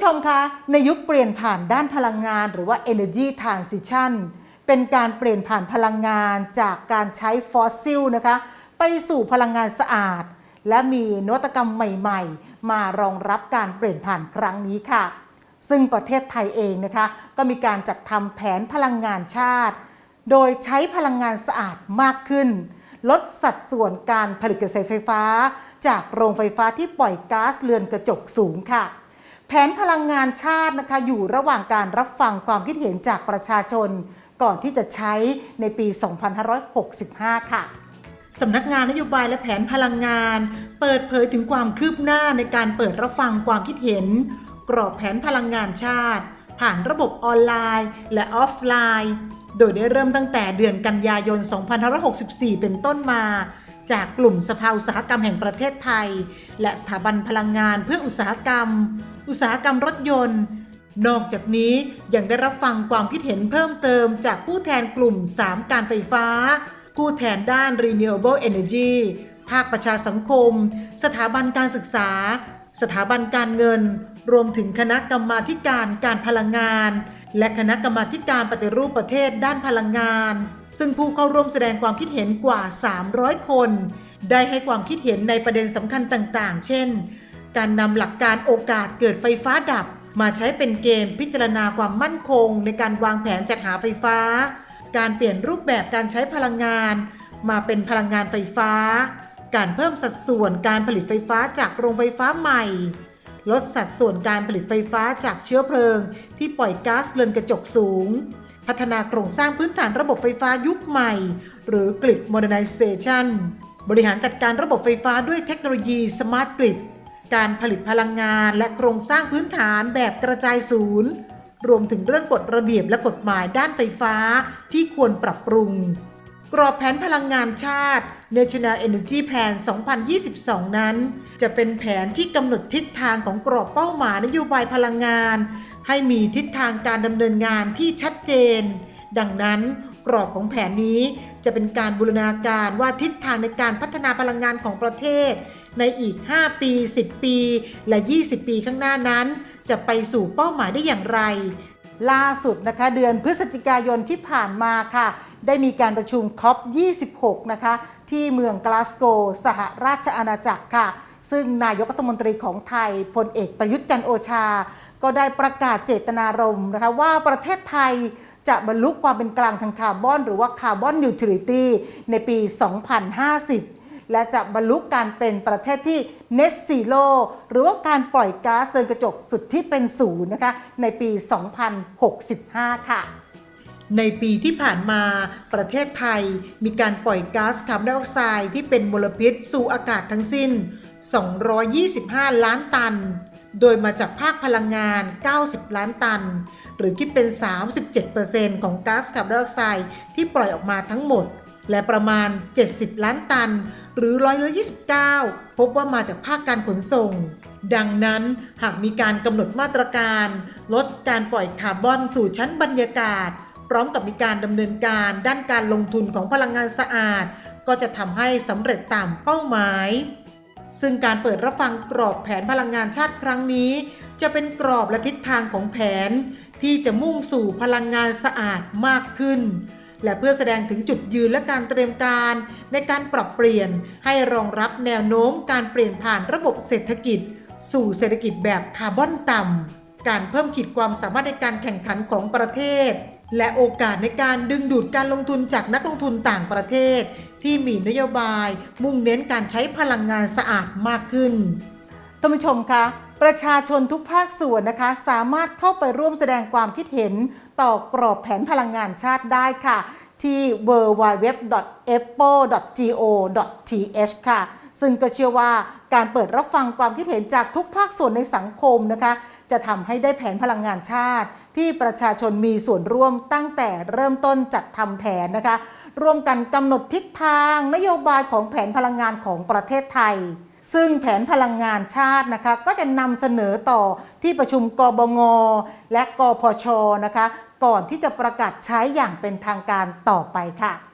ผู้ชมคะ ในยุคเปลี่ยนผ่านด้านพลังงานหรือว่า energy transition เป็นการเปลี่ยนผ่านพลังงานจากการใช้ฟอสซิลนะคะไปสู่พลังงานสะอาด และมีนวัตกรรมใหม่ๆ มารองรับการเปลี่ยนผ่านครั้งนี้ค่ะ ซึ่งประเทศไทยเองนะคะก็มีการจัดทำแผนพลังงานชาติ โดยใช้พลังงานสะอาดมากขึ้น ลดสัดส่วนการผลิตกระแสไฟฟ้า จากโรงไฟฟ้าที่ปล่อยก๊าซเรือนกระจกสูงค่ะ แผนพลังงานชาตินะคะอยู่ระหว่างการรับฟังความคิดเห็นจากประชาชน ก่อนที่จะใช้ในปี 2565 ค่ะสำนักงานนโยบายและแผนพลังงาน เปิดเผยถึงความคืบหน้าในการเปิดรับฟังความคิดเห็น กรอบแผนพลังงานชาติ ผ่านระบบออนไลน์ และออฟไลน์ โดยได้เริ่มตั้งแต่เดือนกันยายน 2564 เป็นต้นมา จากกลุ่มสภาอุตสาหกรรมแห่งประเทศไทย และสถาบันพลังงานเพื่ออุตสาหกรรม อุตสาหกรรมรถยนต์ นอกจากนี้ยังได้รับฟังความคิดเห็นเพิ่มเติมจากผู้แทนกลุ่ม 3 การไฟฟ้า ผู้แทนด้าน renewable energy ภาคประชาสังคม สถาบันการศึกษา สถาบันการเงิน รวมถึงคณะกรรมาธิการการพลังงาน และคณะกรรมาธิการปฏิรูปประเทศด้านพลังงาน ซึ่งผู้เข้าร่วมแสดงความคิดเห็นกว่า 300 คน ได้ให้ความคิดเห็นในประเด็นสำคัญต่าง ๆ เช่น การนำหลักการโอกาสเกิดไฟฟ้าดับ มาใช้เป็นเกณฑ์พิจารณาความมั่นคง ในการวางแผนจัดหาไฟฟ้า การเปลี่ยนรูปแบบการใช้พลังงาน มาเป็นพลังงานไฟฟ้า การเพิ่มสัดส่วนการผลิตไฟฟ้าจากโรงไฟฟ้าใหม่ ลดสัดส่วนการผลิตไฟฟ้าจากเชื้อเพลิง ที่ปล่อยก๊าซเรือนกระจกสูง พัฒนาโครงสร้างพื้นฐานระบบไฟฟ้ายุคใหม่ หรือ Grid Modernization บริหารจัดการระบบไฟฟ้าด้วยเทคโนโลยี Smart Grid การผลิตพลังงานและโครงสร้างพื้นฐานแบบกระจายศูนย์ รวมถึงเรื่องกฎระเบียบและกฎหมายด้านไฟฟ้าที่ควรปรับปรุง กรอบแผนพลังงานชาติ National Energy Plan 2022 นั้น จะเป็นแผนที่กำหนดทิศทางของกรอบเป้าหมายนโยบายพลังงาน ให้มีทิศทางการดำเนินงานที่ชัดเจน ดังนั้นกรอบของแผนนี้จะเป็นการบูรณาการว่าทิศทางในการพัฒนาพลังงานของประเทศ ในอีก 5 ปี 10 ปี และ 20 ปีข้างหน้านั้น จะไปสู่เป้าหมายได้อย่างไร ล่าสุดนะคะเดือนพฤศจิกายนที่ผ่านมาค่ะ ได้มีการประชุมคอป26 นะคะ ที่เมืองกลาสโกว์สหราชอาณาจักรค่ะ ซึ่งนายกรัฐมนตรีของไทยพลเอกประยุทธ์จันโอชา ก็ได้ประกาศเจตนารมณ์นะคะว่าประเทศไทยจะบรรลุความเป็นกลางทางคาร์บอน หรือว่าคาร์บอนนิวทริตี้ในปี 2050 และจะบรรลุการเป็นประเทศที่ Net Zero หรือว่าการปล่อยก๊าซเรือนกระจกสุดที่เป็นศูนย์นะคะในปี 2065 ค่ะในปีที่ผ่านมาประเทศไทยมีการปล่อยก๊าซคาร์บอนไดออกไซด์ที่เป็นมลพิษสู่อากาศทั้งสิ้น 225 ล้านตัน โดยมาจากภาคพลังงาน 90 ล้านตัน หรือคิดเป็น 37%ของก๊าซคาร์บอนไดออกไซด์ที่ปล่อยออกมาทั้งหมด และประมาณ 70 ล้านตัน หรือร้อยละ29 พบว่ามาจากภาคการขนส่ง ดังนั้นหากมีการกำหนดมาตรการ ลดการปล่อยคาร์บอนสู่ชั้นบรรยากาศ พร้อมกับมีการดำเนินการด้านการลงทุนของพลังงานสะอาด ก็จะทำให้สำเร็จตามเป้าหมาย ซึ่งการเปิดรับฟังกรอบแผนพลังงานชาติครั้งนี้ จะเป็นกรอบและทิศทางของแผน ที่จะมุ่งสู่พลังงานสะอาดมากขึ้น และเพื่อแสดงถึงจุดยืนและการเตรียมการในการปรับเปลี่ยนให้รองรับแนวโน้มการเปลี่ยนผ่านระบบเศรษฐกิจ สู่เศรษฐกิจแบบคาร์บอนต่ำ การเพิ่มขีดความสามารถในการแข่งขันของประเทศ และโอกาสในการดึงดูดการลงทุนจากนักลงทุนต่างประเทศ ที่มีนโยบายมุ่งเน้นการใช้พลังงานสะอาดมากขึ้นท่านผู้ชมคะ ประชาชนทุกภาคส่วนนะคะ สามารถเข้าไปร่วมแสดงความคิดเห็นต่อกรอบแผนพลังงานชาติได้ค่ะ ที่ www.apple.go.th ค่ะ ซึ่งก็เชื่อว่าการเปิดรับฟังความคิดเห็นจากทุกภาคส่วนในสังคมนะคะ จะทำให้ได้แผนพลังงานชาติ ที่ประชาชนมีส่วนร่วมตั้งแต่เริ่มต้นจัดทำแผนนะคะ ร่วมกันกำหนดทิศทางนโยบายของแผนพลังงานของประเทศไทย ซึ่งแผนพลังงานชาตินะคะก็จะนำเสนอต่อที่ประชุมกบง และกพชนะคะ ก่อนที่จะประกาศใช้อย่างเป็นทางการต่อไปค่ะ